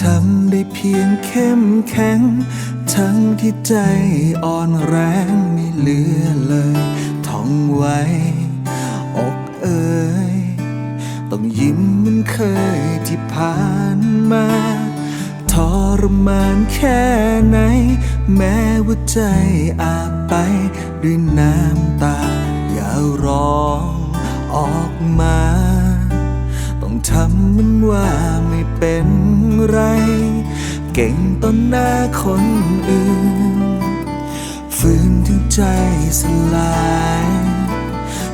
ทำได้เพียงเข้มแข็ง ทั้งที่ใจอ่อนแรงไม่เหลือเลยท่องไว้ อกเอ่ยต้องยิ้มเหมันเคยที่ผ่านมาทรมานแค่ไหน แม้ว่าใจอาบไปด้วยน้ำตา อย่าร้องออกมา ต้องทำมันว่า เป็นไร เก่งต้นหน้าคนอื่น ฝืนถึงใจสลาย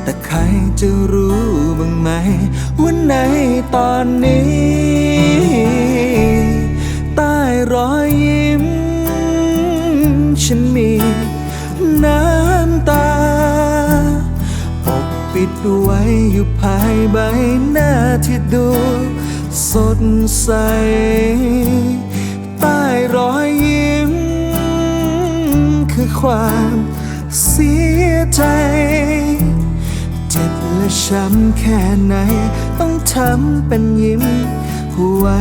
แต่ใครจะรู้บ้างไหมว่าในตอนนี้ ใต้รอยยิ้ม ฉันมีน้ำตาปกปิดไว้อยู่ภายใบหน้าที่ดู สดใส ใต้รอยยิ้ม คือความเสียใจ เจ็บและช้ำแค่ไหน ต้องทำเป็นยิ้มไว้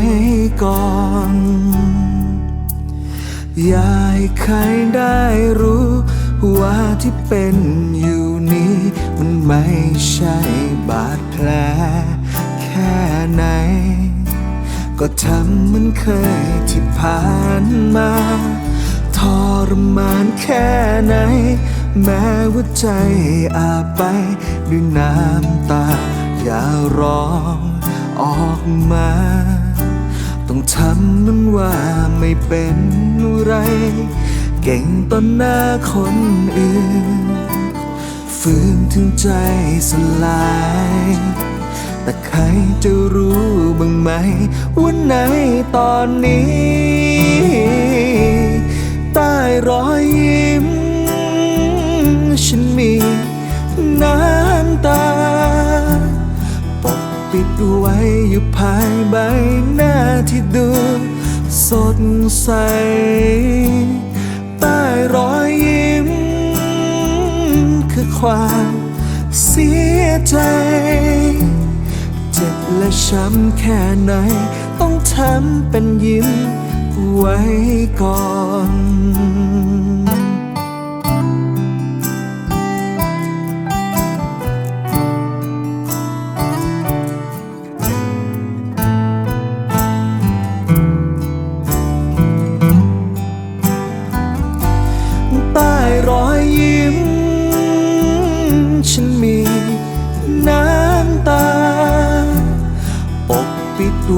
ก่อนอยาให้ใครได้รู้ ว่าที่เป็นอยู่นี้ มันไม่ใช่บาดแผล ไหน ก็ทำเหมันเคยที่ผ่านมาทรมานแค่ไหน แม้ว่าใจอาบไปด้วยน้ำตา อย่าร้องออกมา ต้องทำมันว่าไม่เป็นไร เก่งต้นหน้าคนอื่น ฝืนถึงใจสลาย แต่ใครจะรู้บ้างไหมว่าในตอนนี้ ใต้รอยยิ้ม ฉันมีน้ำตา ปกปิดไว้อยู่ภายใบหน้าที่ดูสดใส ใต้รอยยิ้ม คือความเสียใจ ช้ำแค่ไหน ต้องทำเป็นยิ้มไว้ก่อน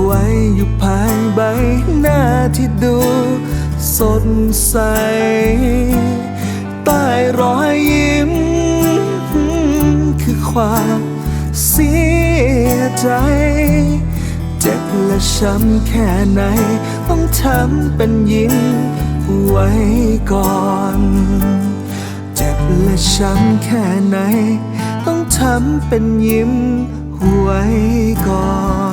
ไว้อยู่ภายใบหน้าที่ดู สดใส ใต้รอยยิ้ม คือความเสียใจ เจ็บและช้ำแค่ไหน ต้องทำเป็นยิ้มไว้ก่อน เจ็บและช้ำแค่ไหน ต้องทำเป็นยิ้มไว้ก่อน